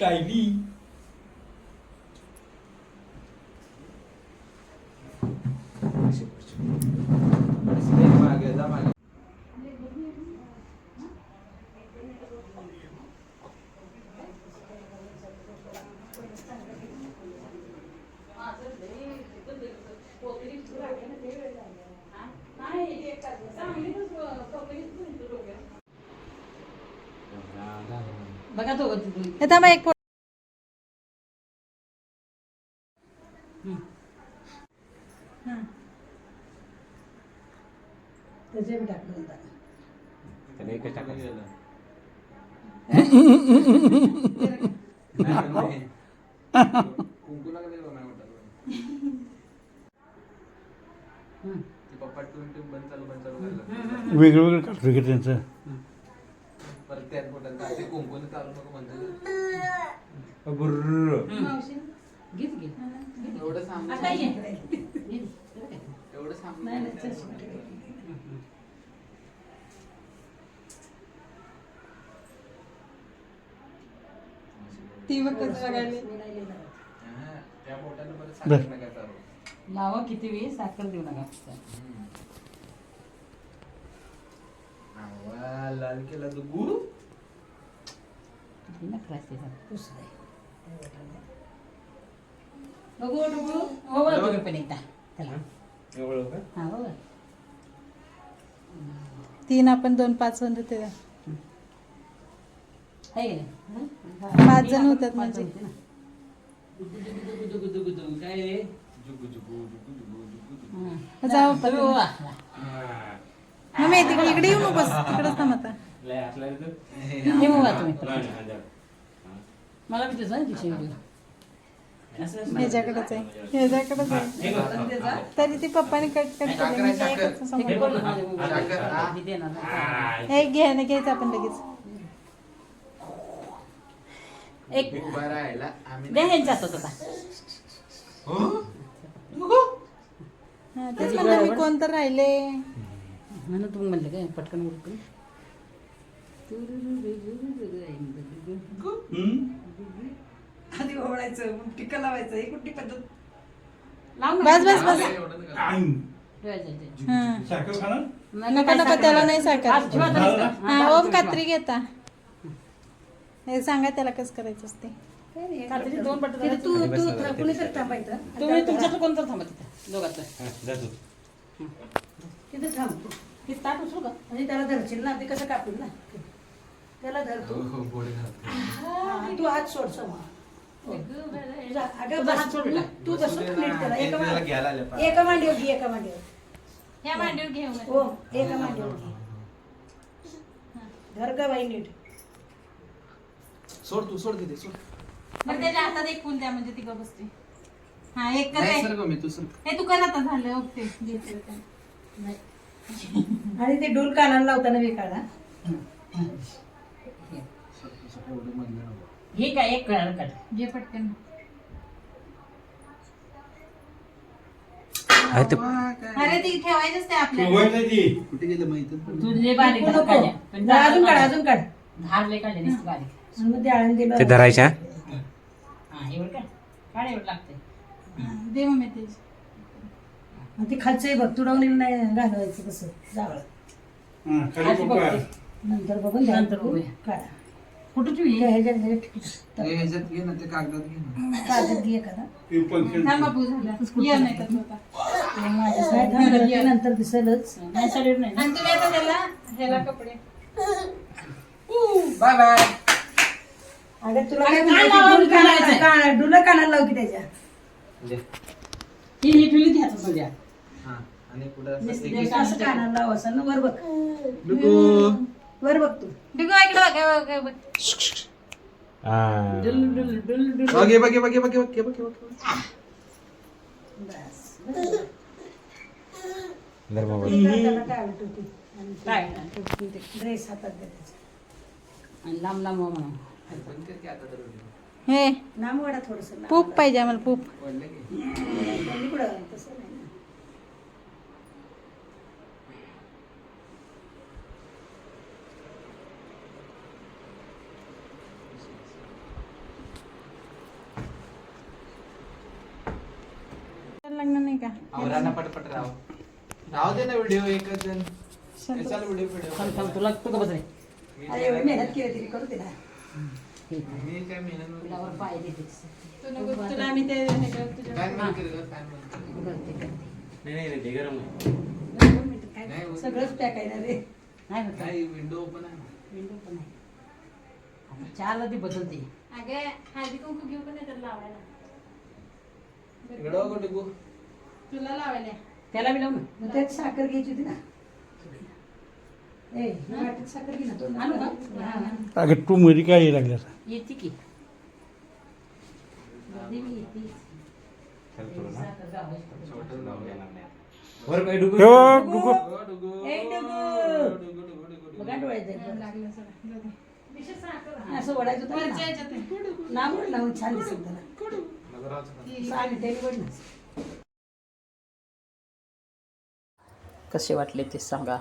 टायली मागे जा मागे बघा तो तिथून हे थांबा एक त्याचे टाकलं. त्याला एकच टाकायचं. हं. वेगळं वेगळं काढतो की त्यांचं. परत त्यात बोटात ते कुंकून चालू नको म्हणतात. एवढं. एवढं. ती बघ कसं बघायली. हा, त्या बोटानं परत साखर नका चालू? लावा किती वेळ साखर देऊ नका. लाल केला तो. बघू बघू हो तुम्ही पण एकदा त्याला हा हो. तीन आपण दोन पाच होते? हं? जण होतात पाच म्हणजे. जण होते ना. गुदु, गुदु, गुदु, गुदु, गुदु, गुदु. काय रे? जुगु जुगु जुगु जुगु जुगु जुगु. हं. जाऊ तिकडे इकडे येऊ नकोस तिकडेच थांब आता. हे उभा तुम्ही. मला तुझा दिशे ह्याच्याकडेच आहे. ह्याच्याकडेच आहे. तरी ती पप्पाने कट कट केली. समोर. हा. हे घे ना घ्यायचं आपण लगेच. एक उभा राहायला आम्ही दे ह्यांच्या हातात आता हा, तेच म्हणलं मी कोण तर राहिले? म्हणून तुम्ही म्हणलं काय पटकन उरकून आधी ओवळायचं मग टिका लावायचं ही कुठली पद्धत लाव बस बस बस एवढं नका. हा साखर खाणार नको नको त्याला नाही साखर? हा ओम कात्री घेता हे सांगा त्याला कसं करायचं असते दोन तू तू कुणीतरी थांबायचं तुम्ही तुमच्यात कोणतं थांबा तिथं दोघात तू. हे उचलू का? म्हणजे त्याला धरशील ना ते कसं कापील ना? त्याला धर तू. हो, हो, घालतो. हा, तू हात सोड समोर. तुझा- अगं बस, हात. तू बसून नीट त्याला एका त्याला घ्यायला मांडीवर घे एका मांडीवर. ह्या मांडीवर घेऊ हो एका मांडीवर घे. धर का बाई नीट. सोड तू सोड तिथे सोड. मग त्याच्या हातात एक फुल द्या म्हणजे ती बसते. हा एक कर नाही हे. सर गं, मी तू सर हे तू कर आता झालं ओके घेतलं ते. आणि ते डोल कानाला लावताना नको. हे काय एक कळालं काढ घे पटकन. अरे ती ठेवायचंच ते आपल्याला कुठे गेलं माहिती बारीक नको. पण अजून काढ अजून काढ. धार लय काढले नुसतं बारीक. आणि मग ते धरायच्या? हा एवढं काय काढ एवढं लागतंय. दे मम्मी ते आणि ते खालचंही बघ तुडवून नाही घालवायचं कसं जावळ. हा, खाली. नंतर बघून द्या. नंतर बघूया. काढा. कुठं हे हे? ह्याच्यात ह्याच्यात घे ना ते कागदात घे ना. कागद घे एखादा. ते पंक्शन थांबा पू झाला. ये नाही तर होता ते माझ्या साईड थांबलं की नंतर दिसेलच. नाही सडीवर नाही ना? आणि तुम्ही आता त्याला? ह्याला कपडे. Bye bye. अगं तुला अरे काय काय म्हणते? लावावं डुल कानाला-? काना- डुलं कानाला लाव की त्याच्या. ही ही ठेवली ती हातात द्या हा आणि पुढे असं नुसतं ते ते घे. असं कानाला लाव असं ना वर बघ. लुकू. वर बघ तू. इकडे बघ हे बघ, हे बघ. डुल डुल डुल डुल. बघे बघे बघे बघे बघे बघे बघे. बस धर मोबाईल त्याला काय आवडतं ते. आणि काय ड्रेस हातात दे त्याच्या. आणि लांब लांब हो म्हणा हे थोडस पूप पाहिजे आम्हाला पूप पडलं की कुठं तसं नाही ना. लागणार नाही का? आवरांना पटपट राव. राहू दे ना व्हिडिओ एकच जण. कशाला व्हिडिओ व्हिडिओ थांब तुला तू का बस रे अरे एवढी मेहनत केली तरी करू दे ना. मी काय मेहनत तुला वर पाय देते तुला आम्ही ते हे करतो तुझ्या- काय मेहनत केली गं? काय मेहनत केली? करते करते. नाही नाही नाही, ते गरम आहे. काय नाही. सगळंच पॅक आहे ना रे. नाही होत. नाही विंडो ओपन आहे. ना. विंडो पण आहे. आता चहाला ती बदलते. अगे हळदी कुंकू घेऊ का नाही तर लावायला? इकडं बघ डिगू. तुला लावायला त्याला लावू ना मग त्यात साखर घ्यायची होती ना ए ही वाटीत साखर घे ना तो आणू का? हा. अगं तू मध्ये काय हे लागलं आता? येते की बी येते. पडते. छोटं लावूया. हे डुगू. हो, डिगू. ए, डिगू. डिगू, डिगू, डिगू, डिगू. बघा डोळ्यात लागलं सगळं जाऊ दे. असं ओढायचं होतं वरच्या ना. ह्याच्यात आहे. लावून छान दिसत त्याला त्याने कसे वाटले ते सांगा.